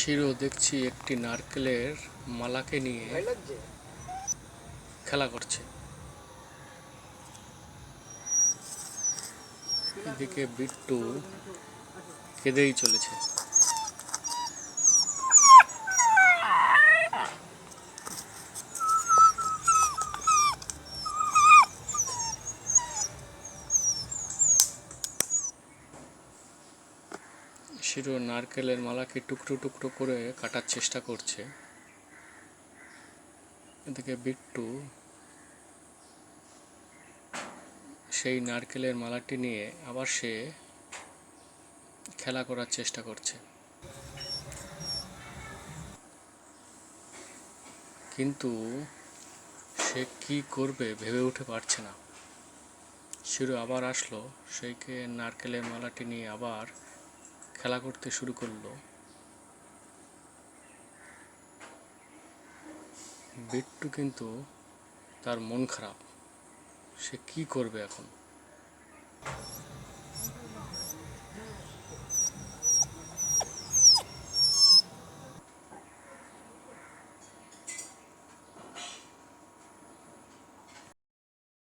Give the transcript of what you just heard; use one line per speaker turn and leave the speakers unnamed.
শিরো দেখছি একটি নারকেলের মালাকে নিয়ে খেলা করছে। এদিকে বিট্টু কেঁদেই চলেছে। শিরো নারকেলের মালাকে টুকরো টুকরো করে কাটার চেষ্টা করছে। এদিকে বিট্টু সেই নারকেলের মালাটি নিয়ে আবার সে খেলা করার চেষ্টা করছে। কিন্তু সে কি করবে ভেবে উঠে পারছে না। শিরো আবার আসলো, সেইকে নারকেলের মালাটি নিয়ে আবার খেলা করতে শুরু করল। বিট্টু কিন্তু তার মন খারাপ। সে কি করবে এখন?